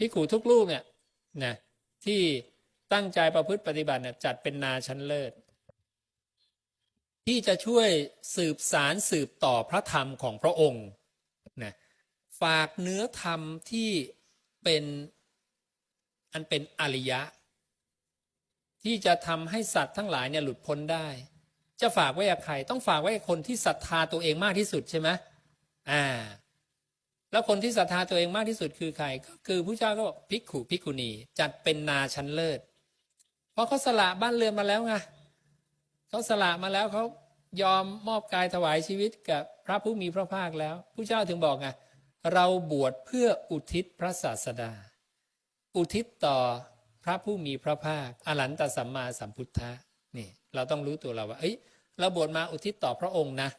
ภิกขุทุกรูปเนี่ยนะที่ตั้งใจประพฤติปฏิบัติเนี่ยจัดเป็นนาชั้นเลิศ ที่จะช่วยสืบสารสืบต่อพระธรรมของพระองค์นะฝากเนื้อธรรมที่เป็นอันเป็นอริยะ ที่จะทำให้สัตว์ทั้งหลายเนี่ยหลุดพ้นได้ จะฝากไว้กับใคร ต้องฝากไว้กับคนที่ศรัทธาตัวเองมากที่สุดใช่ไหมอ่า แล้วคนที่ศรัทธาตัวเองมากที่สุดคือใครก็คือผู้เจ้าก็บอกภิกขุภิกขุณีจัดเป็นนาชั้นเลิศ เพราะเขาสละบ้านเรือนมาแล้วไงเขาสละมาแล้วเขายอมมอบกายถวายชีวิตกับพระผู้มีพระภาคแล้วผู้เจ้าถึงบอกไงเราบวชเพื่ออุทิศพระศาสดา อุทิศต่อพระผู้มีพระภาคอรหันตสัมมาสัมพุทธะนี่เราต้องรู้ตัวเราว่าเอ้ยเราบวชมาอุทิศต่อพระองค์นะ